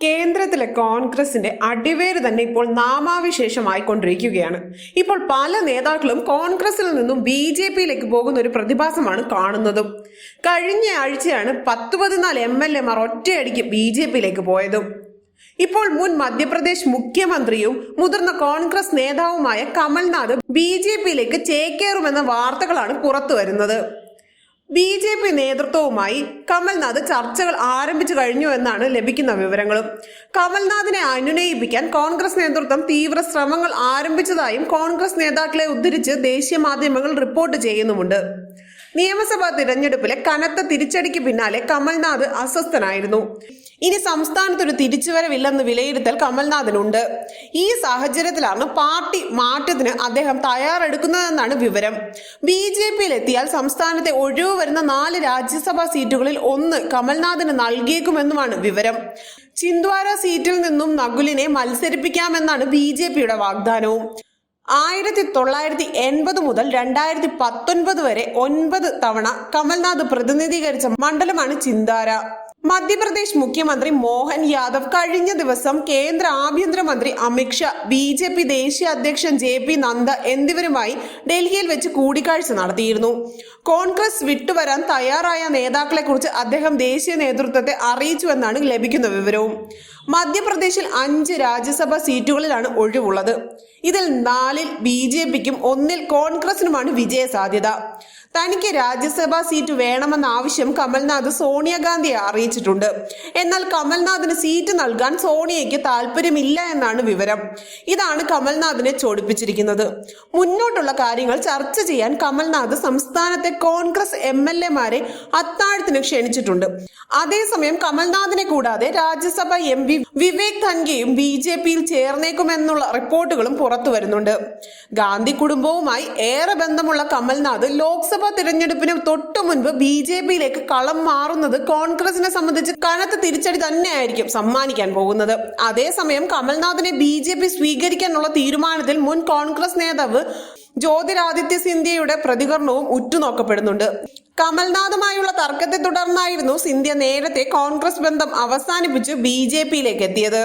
കേന്ദ്രത്തിലെ കോൺഗ്രസിന്റെ അടിവേര് തന്നെ ഇപ്പോൾ നാമാവിശേഷമായിക്കൊണ്ടിരിക്കുകയാണ്. ഇപ്പോൾ പല നേതാക്കളും കോൺഗ്രസിൽ നിന്നും ബി ജെ പിയിലേക്ക് പോകുന്ന ഒരു പ്രതിഭാസമാണ് കാണുന്നതും. കഴിഞ്ഞ ആഴ്ചയാണ് പത്ത് പതിനാല് എം എൽ എമാർ ഒറ്റയടിക്ക് ബി ജെ പിയിലേക്ക് പോയതും. ഇപ്പോൾ മുൻ മധ്യപ്രദേശ് മുഖ്യമന്ത്രിയും മുതിർന്ന കോൺഗ്രസ് നേതാവുമായ കമൽനാഥ് ബി ജെ പിയിലേക്ക് ചേക്കേറുമെന്ന വാർത്തകളാണ് പുറത്തു വരുന്നത് ബി ജെ പി നേതൃത്വവുമായി കമൽനാഥ് ചർച്ചകൾ ആരംഭിച്ചു കഴിഞ്ഞു എന്നാണ് ലഭിക്കുന്ന വിവരങ്ങളും. കമൽനാഥിനെ അനുനയിപ്പിക്കാൻ കോൺഗ്രസ് നേതൃത്വം തീവ്ര ശ്രമങ്ങൾ ആരംഭിച്ചതായും കോൺഗ്രസ് നേതാക്കളെ ഉദ്ധരിച്ച് ദേശീയ മാധ്യമങ്ങൾ റിപ്പോർട്ട് ചെയ്യുന്നുമുണ്ട്. നിയമസഭാ തിരഞ്ഞെടുപ്പിലെ കനത്ത തിരിച്ചടിക്ക് പിന്നാലെ കമൽനാഥ് അസ്വസ്ഥനായിരുന്നു. ഇനി സംസ്ഥാനത്തൊരു തിരിച്ചുവരവില്ലെന്ന് വിലയിരുത്തൽ കമൽനാഥിനുണ്ട്. ഈ സാഹചര്യത്തിലാണ് പാർട്ടി മാറ്റത്തിന് അദ്ദേഹം തയ്യാറെടുക്കുന്നതെന്നാണ് വിവരം. ബി ജെ പിയിലെത്തിയാൽ സംസ്ഥാനത്തെ ഒഴിവ് വരുന്ന നാല് രാജ്യസഭാ സീറ്റുകളിൽ ഒന്ന് കമൽനാഥിന് നൽകിയേക്കുമെന്നുമാണ് വിവരം. ചിന്ദ്വാര സീറ്റിൽ നിന്നും നകുലിനെ മത്സരിപ്പിക്കാമെന്നാണ് ബി ജെ പിയുടെ വാഗ്ദാനവും. ആയിരത്തി തൊള്ളായിരത്തി എൺപത് മുതൽ രണ്ടായിരത്തി പത്തൊൻപത് വരെ ഒൻപത് തവണ കമൽനാഥ് പ്രതിനിധീകരിച്ച മണ്ഡലമാണ് ചിന്താര മധ്യപ്രദേശ് മുഖ്യമന്ത്രി മോഹൻ യാദവ് കഴിഞ്ഞ ദിവസം കേന്ദ്ര ആഭ്യന്തരമന്ത്രി അമിത്ഷാ ബി ജെ പി ദേശീയ അധ്യക്ഷൻ ജെ പി നദ്ദ എന്നിവരുമായി ഡൽഹിയിൽ വെച്ച് കൂടിക്കാഴ്ച നടത്തിയിരുന്നു. കോൺഗ്രസ് വിട്ടുവരാൻ തയ്യാറായ നേതാക്കളെക്കുറിച്ച് അദ്ദേഹം ദേശീയ നേതൃത്വത്തെ അറിയിച്ചുവെന്നാണ് ലഭിക്കുന്ന വിവരവും. മധ്യപ്രദേശിൽ അഞ്ച് രാജ്യസഭാ സീറ്റുകളിലാണ് ഒഴിവുള്ളത്. ഇതിൽ നാലിൽ ബി ജെ പിക്കും ഒന്നിൽ കോൺഗ്രസിനുമാണ് വിജയ സാധ്യത തനിക്ക് രാജ്യസഭാ സീറ്റ് വേണമെന്ന ആവശ്യം കമൽനാഥ് സോണിയാഗാന്ധിയെ അറിയിച്ചിട്ടുണ്ട്. എന്നാൽ കമൽനാഥിന് സീറ്റ് നൽകാൻ സോണിയയ്ക്ക് താല്പര്യമില്ല എന്നാണ് വിവരം. ഇതാണ് കമൽനാഥിനെ ചോടിപ്പിച്ചിരിക്കുന്നത്. മുന്നോട്ടുള്ള കാര്യങ്ങൾ ചർച്ച ചെയ്യാൻ കമൽനാഥ് സംസ്ഥാനത്തെ കോൺഗ്രസ് എം എൽ എമാരെ അത്താഴത്തിന് ക്ഷണിച്ചിട്ടുണ്ട്. അതേസമയം കമൽനാഥിനെ കൂടാതെ രാജ്യസഭ എം പി വിവേക് ധൻകയും ബി ജെ പിയിൽ ചേർന്നേക്കുമെന്നുള്ള റിപ്പോർട്ടുകളും പുറത്തു വരുന്നുണ്ട്. ഗാന്ധി കുടുംബവുമായി ഏറെ ബന്ധമുള്ള കമൽനാഥ് ലോക്സഭാ തിരഞ്ഞെടുപ്പിന് തൊട്ടു മുൻപ് ബി ജെ പിയിലേക്ക് കളം മാറുന്നത് കോൺഗ്രസിനെ സംബന്ധിച്ച് കനത്ത തിരിച്ചടി തന്നെയായിരിക്കും സമ്മാനിക്കാൻ പോകുന്നത്. അതേസമയം കമൽനാഥിനെ ബി ജെ പി സ്വീകരിക്കാനുള്ള തീരുമാനത്തിൽ മുൻ കോൺഗ്രസ് നേതാവ് ജ്യോതിരാദിത്യ സിന്ധ്യയുടെ പ്രതികരണവും ഉറ്റുനോക്കപ്പെടുന്നുണ്ട്. കമൽനാഥുമായുള്ള തർക്കത്തെ തുടർന്നായിരുന്നു സിന്ധ്യ നേരത്തെ കോൺഗ്രസ് ബന്ധം അവസാനിപ്പിച്ച് ബി ജെ പിയിലേക്ക് എത്തിയത്.